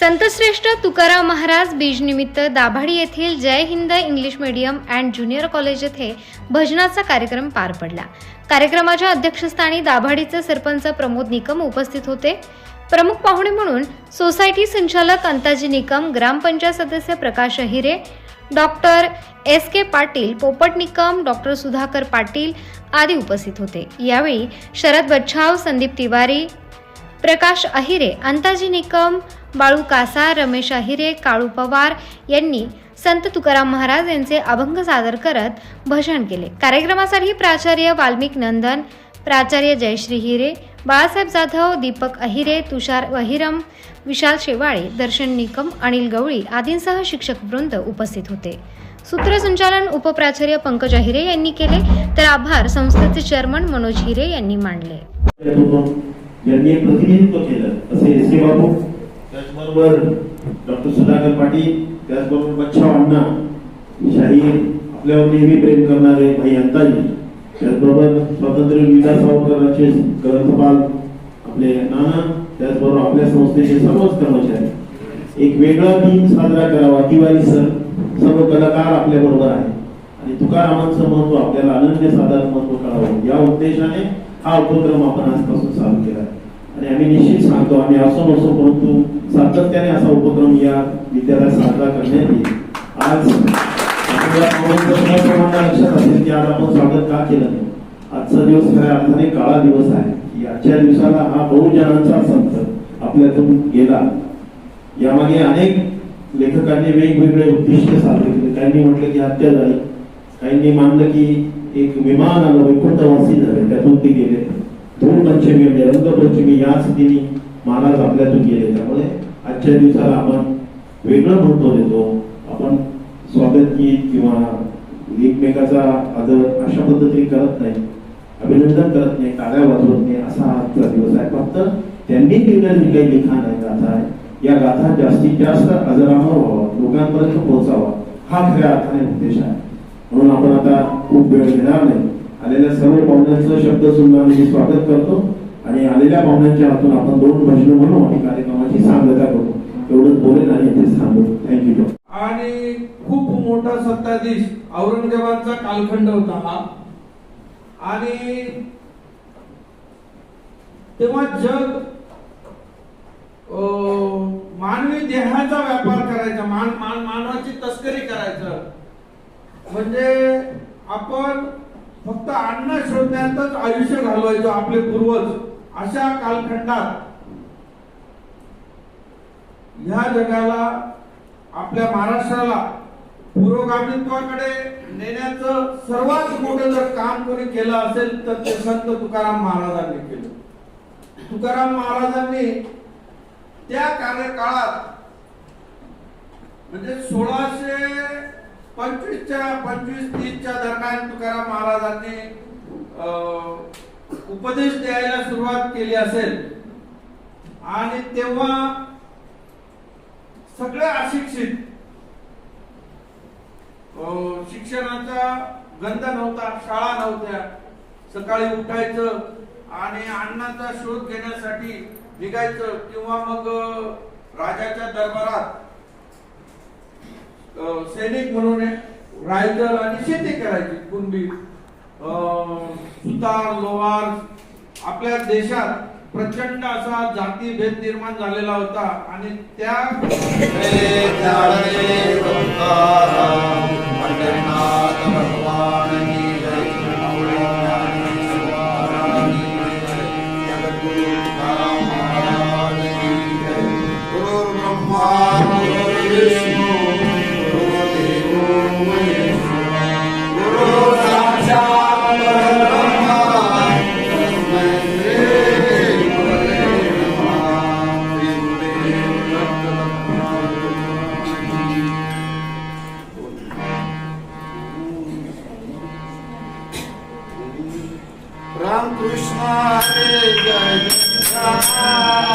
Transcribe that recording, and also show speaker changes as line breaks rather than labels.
संतश्रेष्ठ तुकाराम महाराज बीजनिमित्त दाभाडी येथील Jai Hind English medium and junior college येथे भजनाचा कार्यक्रम पार पडला. कार्यक्रमाच्या अध्यक्षस्थानी दाभाडीचे सरपंच प्रमोद निकम उपस्थित होते. प्रमुख पाहुणे म्हणून सोसायटी संचालक अंताजी निकम ग्रामपंचायत सदस्य Prakash Ahire doctor S K Patil Popat Nikam doctor Sudhakar Patil आदी उपस्थित होते. यावेळी शरद बच्छाव संदीप तिवारी प्रकाश अहिरे अंताजी निकम बाळू कासा रमेश अहिरे काळू पवार यांनी संत तुकाराम महाराज यांचे अभंग सादर करत भजन केले. कार्यक्रमासाठी प्राचार्य वाल्मिक नंदन प्राचार्य जयश्री हिरे बाळासाहेब जाधव दीपक अहिरे तुषार वहिरम विशाल शेवाळे दर्शन निकम अनिल गवळी आदींसह शिक्षक वृंद उपस्थित होते. सूत्रसंचालन उपप्राचार्य पंकज अहिरे यांनी केले. तर आभार संस्थेचे चेअरमन मनोज हिरे यांनी मांडले.
यांनी प्रतिनिधित्व केलं असे एस के बाबू त्याचबरोबर डॉक्टर सुधाकर पाटील त्याचबरोबर बच्छाव अण्णा शाहीर आपल्यावर नेहमी प्रेम करणारे भाई अंताजी त्याचबरोबर स्वातंत्र्य विकास सावरकरांचे ग्रंथपाल आपले नाना त्याचबरोबर आपल्या संस्थेचे सर्वच कर्मचारी. एक वेगळा दिन साजरा करावा दिवाळी सण सर्व कलाकार आपल्या बरोबर आहे आणि तुकारामांचं महत्त्व आपल्याला अनन्य साधारण महत्त्व कळावं. या उद्देशाने हा उपक्रम आपण आजपासून चालू केला. आहे. आणि आम्ही निश्चित सांगतो आम्ही असो नसो परंतु सातत्याने असा उपक्रम या विद्यालयात साजरा करण्यात येईल. आज लक्षात असेल की आज आपण स्वागत का केलं नाही. आजचा दिवस खऱ्या अर्थाने काळा दिवस आहे. की आजच्या दिवसाला हा बहुजनांचा संत आपल्यातून गेला. यामागे अनेक लेखकांनी वेगवेगळे उद्दिष्ट साधले केले. त्यांनी म्हटलं की हत्या झाली. काहींनी मानलं की एक विमान आलं वैकुंठवासी झाले त्यातून ते गेले. धूम पंचमी म्हणजे रंगपंचमी याच दिनी महाराज आपल्यातून गेले. त्यामुळे आजच्या दिवसाला आपण वेगळं महत्त्व देतो. आपण स्वागत गीत किंवा एकमेकाचा आदर अशा पद्धतीने करत नाही अभिनंदन करत नाही टाळ्या वाजवत नाही असा आजचा दिवस आहे. फक्त त्यांनी लिहिलेलं जे काही लिखाण आहे गाथा आहे या गाथा जास्तीत जास्त अजरामर व्हावा लोकांपर्यंत पोहोचावा. हा खऱ्या अर्थाने उद्देश आहे. म्हणून आपण आता खूप वेळ घेणार नाही. आलेल्या सर्व पाहुण्यांचं शब्द सुनवाने मी स्वागत करतो. आणि आलेल्या पाहुण्यांच्या हातून आपण दोन भजन म्हणू आणि कार्यक्रमाची सांगता करू. एवढंच बोलेन आणि ते सांगू थँक्यू
आणि खूप मोठा सत्ताधीश औरंगजेबाचा कालखंड होता हा. आणि तेव्हा जग म्हणजे आपण फक्त अन्न शोधण्यातच आयुष्य घालवायचो आपले पूर्वज अशा कालखंडात. ह्या जगाला आपल्या महाराष्ट्राला पुरोगामित्वाकडे नेण्याचं सर्वात मोठं जर काम कोणी केलं असेल तर ते संत तुकाराम महाराजांनी केलं. तुकाराम महाराजांनी त्या कार्यकाळात म्हणजे सोळाशे पंचवीसच्या पंचवीस तीसच्या दरम्यान तुकाराम महाराजांनी अं, उपदेश द्यायला सुरुवात केली असेल. आणि तेव्हा सगळे अशिक्षित अं, शिक्षणाचा गंध नव्हता शाळा नव्हत्या. सकाळी उठायचं आणि अन्नाचा शोध घेण्यासाठी निघायचं किंवा मग राजाच्या दरबारात सैनिक म्हणून राहायचं आणि शेती करायची. कुणबी सुतार लोहार आपल्या देशात प्रचंड असा जातीभेद निर्माण झालेला होता आणि त्या
राम कृष्ण हरे जय
रे
जय